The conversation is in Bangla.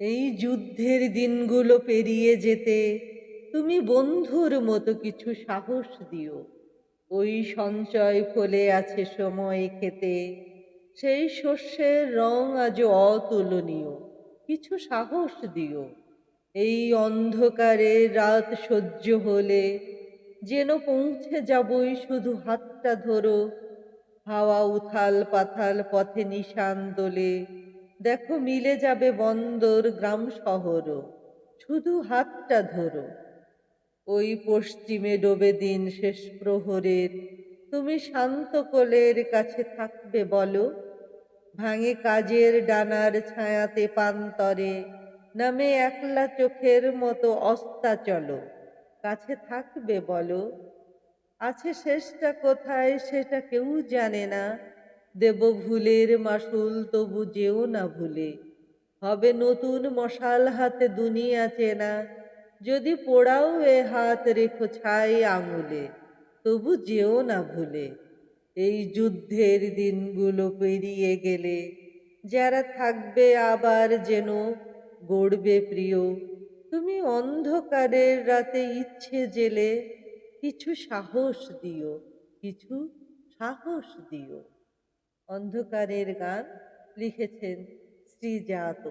এই যুদ্ধের দিনগুলো পেরিয়ে যেতে তুমি বন্ধুর মতো কিছু সাহস দিও। ওই সঞ্চয় ফলে আছে সময় খেতে, সেই শস্যের রং আজ অতুলনীয়, কিছু সাহস দিও। এই অন্ধকারে রাত সহ্য হলে যেন পৌঁছে যাবই শুধু হাতটা ধরো, হাওয়া উথাল পাথাল পথে নিশান দোলে। দেখো মিলে যাবে বন্দর গ্রাম শহরও শুধু হাতটা ধরো। ওই পশ্চিমে ডোবে দিন শেষ প্রহরের, তুমি শান্ত কোলের কাছে থাকবে বলো। ভাঙে কাজের ডানার ছায়াতে পান্তরে নামে একলা চোখের মতো অস্তা চলো। কাছে থাকবে বলো, আছে শেষটা কোথায় সেটা কেউ জানে না। দেব ভুলের মাসুল, তবু যেও না ভুলে। হবে নতুন মশাল, হাতে দুনিয়া চেনা। যদি পোড়াও এ হাত, রেখো ছাই আঙুলে তবু যেও না ভুলে। এই যুদ্ধের দিনগুলো পেরিয়ে গেলে, যারা থাকবে আবার যেন গড়বে প্রিয়। তুমি অন্ধকারের রাতে ইচ্ছে জেলে, কিছু সাহস দিও, কিছু সাহস দিও। অন্ধকারের গান লিখেছেন শ্রীজাত।